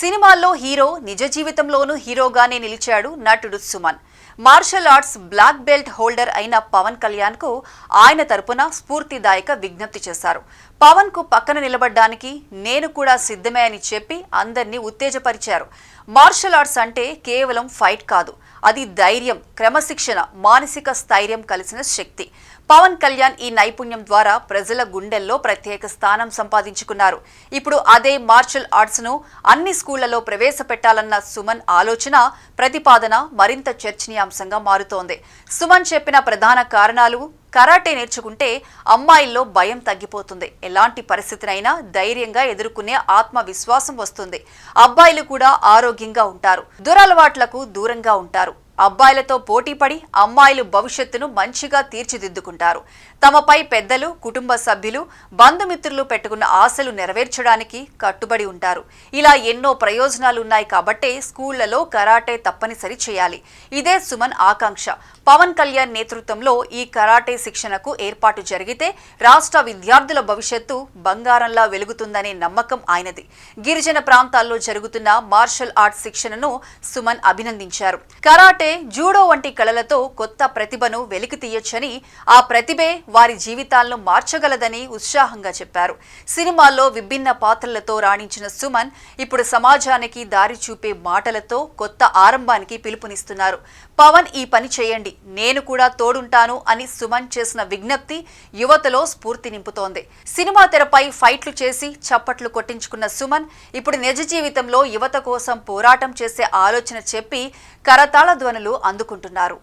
సినిమాల్లో హీరో నిజ జీవితంలోనూ హీరోగానే నిలిచాడు నటుడు Suman. Martial arts black belt holder అయిన పవన్ కళ్యాణ్కు ఆయన తరపున స్ఫూర్తిదాయక విజ్ఞప్తి చేశారు. పవన్కు పక్కన నిలబడ్డానికి నేను కూడా సిద్ధమే అని చెప్పి అందరినీ ఉత్తేజపరిచారు. మార్షల్ ఆర్ట్స్ అంటే కేవలం ఫైట్ కాదు అది ధైర్యం క్రమశిక్షణ మానసిక స్థైర్యం కలిసిన శక్తి. పవన్ కళ్యాణ్ ఈ నైపుణ్యం ద్వారా ప్రజల గుండెల్లో ప్రత్యేక స్థానం సంపాదించుకున్నారు. ఇప్పుడు అదే మార్షల్ ఆర్ట్స్ను అన్ని స్కూళ్ళలో ప్రవేశపెట్టాలన్న సుమన్ ఆలోచన ప్రతిపాదన మరింత చర్చనీయాంశంగా మారుతోంది. సుమన్ చెప్పిన ప్రధాన కారణాలు కరాటే నేర్చుకుంటే అమ్మాయిల్లో భయం తగ్గిపోతుంది. ఎలాంటి పరిస్థితినైనా ధైర్యంగా ఎదుర్కొనే ఆత్మవిశ్వాసం వస్తుంది. అబ్బాయిలు కూడా ఆరోగ్యంగా ఉంటారు. దురలవాట్లకు దూరంగా ఉంటారు. అబ్బాయిలతో పోటీపడి అమ్మాయిలు భవిష్యత్తును మంచిగా తీర్చిదిద్దుకుంటారు. తమపై పెద్దలు కుటుంబ సభ్యులు బంధుమిత్రులు పెట్టుకున్న ఆశలు నెరవేర్చడానికి కట్టుబడి ఉంటారు. ఇలా ఎన్నో ప్రయోజనాలు ఉన్నాయి కాబట్టే స్కూళ్ళలో కరాటే తప్పనిసరి చేయాలి. ఇదే సుమన్ ఆకాంక్ష. పవన్ కళ్యాణ్ నేతృత్వంలో ఈ కరాటే శిక్షణకు ఏర్పాటు జరిగితే రాష్ట్ర విద్యార్థుల భవిష్యత్తు బంగారంలా వెలుగుతుందనే నమ్మకం ఆయనది. గిరిజన ప్రాంతాల్లో జరుగుతున్న మార్షల్ ఆర్ట్స్ శిక్షణను సుమన్ అభినందించారు. కరాటే జూడో వంటి కళలతో కొత్త ప్రతిభను వెలికి తీయొచ్చని ఆ ప్రతిభే వారి జీవితాలను మార్చగలదని ఉత్సాహంగా చెప్పారు. సినిమాల్లో విభిన్న పాత్రలతో రాణించిన సుమన్ ఇప్పుడు సమాజానికి దారి చూపే మాటలతో కొత్త ఆరంభానికి పిలుపునిస్తున్నారు. పవన్ ఈ పని చేయండి. నేను కూడా తోడుంటాను అని సుమన్ చేసిన విజ్ఞప్తి యువతలో స్ఫూర్తి నింపుతోంది. సినిమా తెరపై ఫైట్లు చేసి చప్పట్లు కొట్టించుకున్న సుమన్ ఇప్పుడు నిజ జీవితంలో యువత కోసం పోరాటం చేసే ఆలోచన చెప్పి కరతాళ ధ్వనులు అందుకుంటున్నారు.